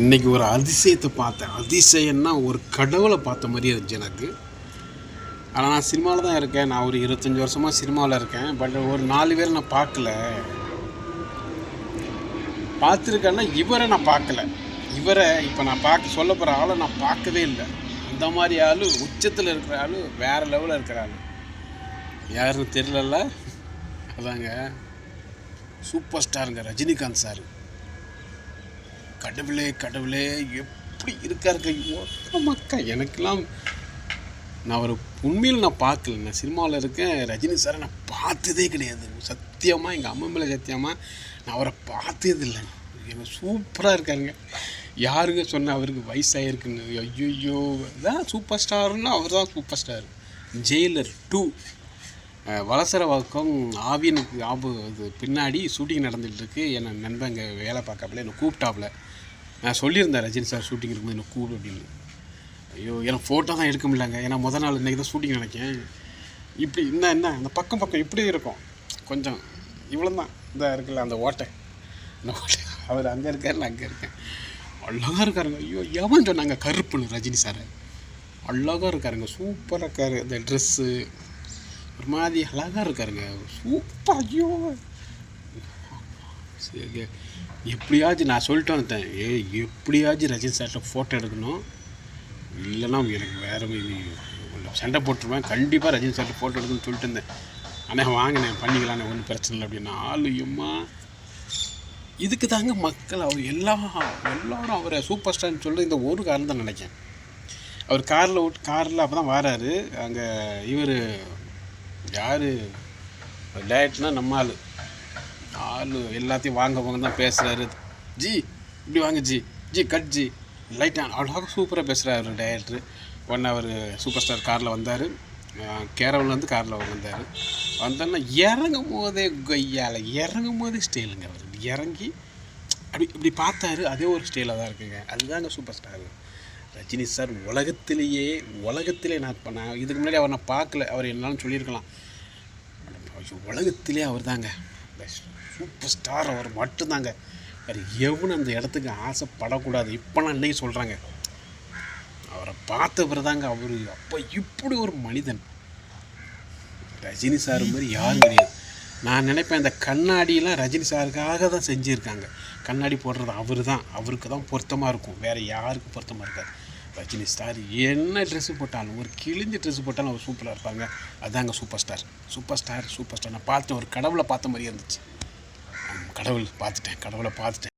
இன்றைக்கி ஒரு அதிசயத்தை பார்த்தேன். அதிசயம்னா ஒரு கடவுளை பார்த்த மாதிரி இருந்துச்சு எனக்கு. ஆனால் நான் சினிமாவில் தான் இருக்கேன். நான் ஒரு இருபத்தஞ்சி வருஷமாக சினிமாவில் இருக்கேன். பட் ஒரு நாலு பேர் நான் பார்க்கல. பார்த்துருக்கேன்னா இவரை நான் பார்க்கல. இவரை இப்போ நான் பார்க்க சொல்ல போகிற ஆளை நான் பார்க்கவே இல்லை. அந்த மாதிரி ஆள் உச்சத்தில் இருக்கிற ஆள் வேறு லெவலில் இருக்கிற ஆள். யாருன்னு தெரியலல்ல? அதாங்க சூப்பர் ஸ்டாருங்க ரஜினிகாந்த் சார். கடவுளே கடவுளே எப்படி இருக்காருங்க ஐயோ மக்கா எனக்கெல்லாம் நான் ஒரு உண்மையில் நான் பார்க்கல. நான் சினிமாவில் இருக்கேன் ரஜினி சாரை நான் பார்த்ததே கிடையாது. சத்தியமாக எங்கள் அம்மா மேலே சத்தியமாக நான் அவரை பார்த்ததே இல்லை. எனக்கு சூப்பராக இருக்காருங்க. யாருங்க சொன்ன அவருக்கு வயசாகிருக்குன்னு ஐயோ தான் சூப்பர் ஸ்டார்னா அவர் தான் super star Jailer to Valasaravakkam ஆவியனுக்கு ஆபு இது பின்னாடி ஷூட்டிங் நடந்துகிட்டு இருக்கு என்னை நண்பன் வேலை பார்க்காப்புல என்னை கூப்பிட்டாப்புல. நான் சொல்லியிருந்தேன் ரஜினி சார் ஷூட்டிங் இருக்கும்போது என்னை கூப்பிடு அப்படின்னு. ஐயோ எனக்கு ஃபோட்டோ தான் எடுக்க முடியலங்க. ஏன்னா முதல் நாள் இன்றைக்கி தான் ஷூட்டிங் நினைக்கேன் இப்படி என்ன என்ன அந்த பக்கம் பக்கம் இப்படி இருக்கும். கொஞ்சம் இவ்வளோ தான் இந்த இருக்குல்ல அந்த ஓட்டை. அந்த ஓட்டை அவர் அங்கே இருக்கார் நான் அங்கே இருக்கேன். அழகாக இருக்காருங்க. ஐயோ எவன் சொன்னாங்க? கருப்புன்னு ரஜினி சார். அழகாக இருக்காருங்க. சூப்பராக இருக்காரு. அந்த ட்ரெஸ்ஸு ஒரு மாதிரி அழகாக இருக்காருங்க. சூப்பர் ஐயோ. சரி எப்படியாச்சும் நான் சொல்லிட்டு வந்துட்டேன். ஏ எப்படியாச்சும் ரஜினி சார்கிட்ட ஃபோட்டோ எடுக்கணும். இல்லைன்னா எனக்கு வேறு சண்டை போட்டுருவேன். கண்டிப்பாக ரஜினி சார்கிட்ட ஃபோட்டோ எடுக்கணும்னு சொல்லிட்டு இருந்தேன். ஆனால் வாங்கினேன். பண்ணிக்கலாம்ண்ணே ஒன்றும் பிரச்சனை இல்லை அப்படின்னா ஆளுயம்மா இதுக்கு தாங்க மக்கள் அவர் எல்லா எல்லாரும் அவரை சூப்பர் ஸ்டார்னு சொல்லிட்டு இந்த ஒரு காரணம் தான் நினைக்கிறேன். அவர் காரில் விட்டு காரில் அப்போ தான் வராரு. அங்கே இவர் யார்? டயட்னா நம்ம ஆள். ஆள் எல்லாத்தையும் வாங்க வாங்க தான் பேசுகிறாரு ஜி இப்படி வாங்க ஜி. G cut G. லைட்டாக அழகாக சூப்பராக பேசுகிறாரு டேரக்டரு ஒன் அவர் சூப்பர் ஸ்டார் காரில் வந்தார். கேரவன்லேருந்து காரில் வந்தார். வந்தோன்னா இறங்கும் போதே கொய்யால் இறங்கும் போதே ஸ்டைலுங்க அவர் இறங்கி அப்படி இப்படி பார்த்தாரு அதே ஒரு ஸ்டைலாக தான் இருக்குங்க. அதுதாங்க சூப்பர் ஸ்டார் ரஜினி சார் உலகத்திலேயே உலகத்திலே நான் இப்போ நான் இதுக்கு முன்னாடி அவர் நான் பார்க்கல. அவர் என்னாலும் சொல்லியிருக்கலாம். உலகத்திலே அவர் தாங்க சூப்பர் ஸ்டார் அவர் மட்டும்தாங்க. வேறு எவனும் அந்த இடத்துக்கு ஆசைப்படக்கூடாது. இப்போலாம் இன்றைக்கி சொல்கிறாங்க அவரை பார்த்த பிறதாங்க அவர். அப்போ இப்படி ஒரு மனிதன். ரஜினி சார் மாதிரி யாரும் கிடையாது. நான் நினைப்பேன் இந்த கண்ணாடியெல்லாம் ரஜினி சாருக்காக தான் செஞ்சுருக்காங்க. கண்ணாடி போடுறது அவர் தான். அவருக்கு தான் பொருத்தமாக இருக்கும். வேறு யாருக்கும் பொருத்தமாக இருக்காது. ரஜினி ஸ்டார் என்ன ட்ரெஸ்ஸு போட்டாலும் ஒரு கிழிஞ்ச ட்ரெஸ்ஸு போட்டாலும் அவர் சூப்பராக இருப்பாங்க. அதாங்க super star super star super star நான் பார்த்தேன் ஒரு கடவுளை பார்த்த மாதிரியே இருந்துச்சு. கடவுள் பார்த்துட்டேன். கடவுளை பார்த்துட்டேன்.